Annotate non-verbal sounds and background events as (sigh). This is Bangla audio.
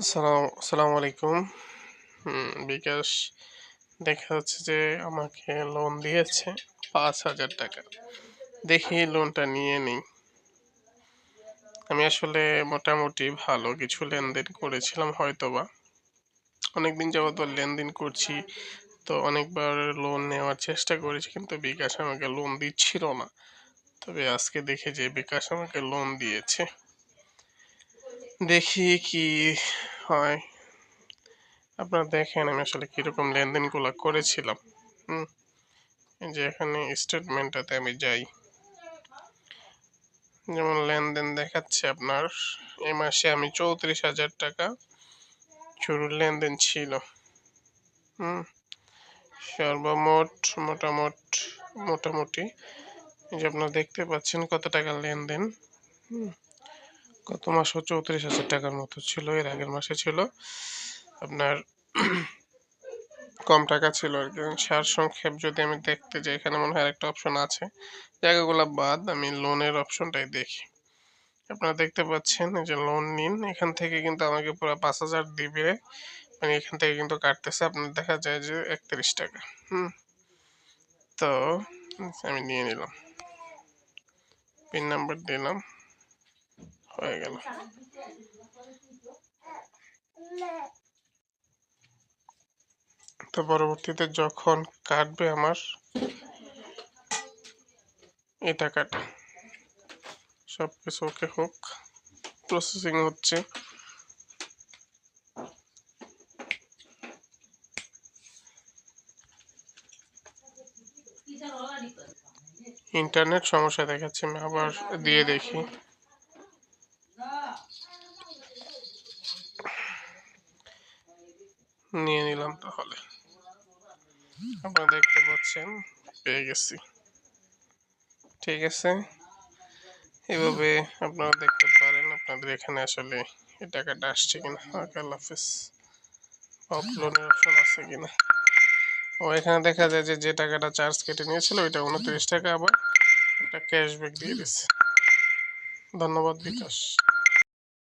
আসসালামু আলাইকুম বিকাশ দেখা যাচ্ছে যে আমাকে লোন দিয়েছে পাঁচ হাজার টাকা। দেখি লোনটা নিয়ে নিই। আমি আসলে মোটামুটি ভালো কিছু লেনদেন করেছিলাম হয়তোবা। অনেকদিন যাবত লেনদেন করছি, তো অনেকবার লোন নেওয়ার চেষ্টা করেছি কিন্তু বিকাশ আমাকে লোন দিচ্ছিল না। তবে আজকে দেখে যে বিকাশ আমাকে লোন দিয়েছে। দেখি কি হয়। আপনারা দেখেন আমি আসলে কীরকম লেনদেনগুলো করেছিলাম? হুম যে এখানে স্টেটমেন্টটাতে আমি যাই। যেমন লেনদেন দেখাচ্ছে আপনার এ মাসে আমি চৌত্রিশ হাজার টাকা শুরুর লেনদেন ছিল। হুম, সর্বমোট, মোটামুট, মোটামুটি যে আপনারা দেখতে পাচ্ছেন কত টাকা লেনদেন। হুম গত মাসও চৌত্রিশ হাজার টাকার মতো ছিল, এর আগের মাসে ছিল। আপনার (clears throat) কম টাকা ছিল আর কি। সার সংক্ষেপ যদি আমি দেখতে যাই, এখানে মনে হয় একটা অপশন আছে। জায়গাগুলো বাদ, আমি লোনের অপশনটাই দেখি। আপনারা দেখতে পাচ্ছেন যে লোন নিন, এখান থেকে কিন্তু আমাকে পুরো পাঁচ হাজার দিবে। মানে এখান থেকে কিন্তু কাটতেছে, আপনার দেখা যায় যে একত্রিশ টাকা, হুম। তো, আমি নিয়ে নিলাম। পিন নাম্বার দিলাম। হয়ে গেল। তো পরবর্তীতে যখন কাটবে আমার, এটা টাকাটা সব কিছু ওকে হোক প্রসেসিং হচ্ছে। ইন্টারনেট সমস্যা দেখাচ্ছে, আমি আবার দিয়ে দেখি। নিয়ে নিলাম তাহলে। আপনারা দেখতে পাচ্ছেন, পেয়ে গেছি। ঠিক আছে? এভাবে আপনারা দেখতে পারেন আপনাদের এখানে আসলে এই টাকাটা আসছে কিনা। আল্লাহ হাফিজ। আপলোডের অপশন আছে কিনা? ও, এখানে দেখা যায় যে যে টাকাটা চার্জ কেটে নিয়েছিল, ওইটা উনত্রিশ টাকা আবার একটা ক্যাশব্যাক দিয়ে দিচ্ছে ধন্যবাদ বিকাশ।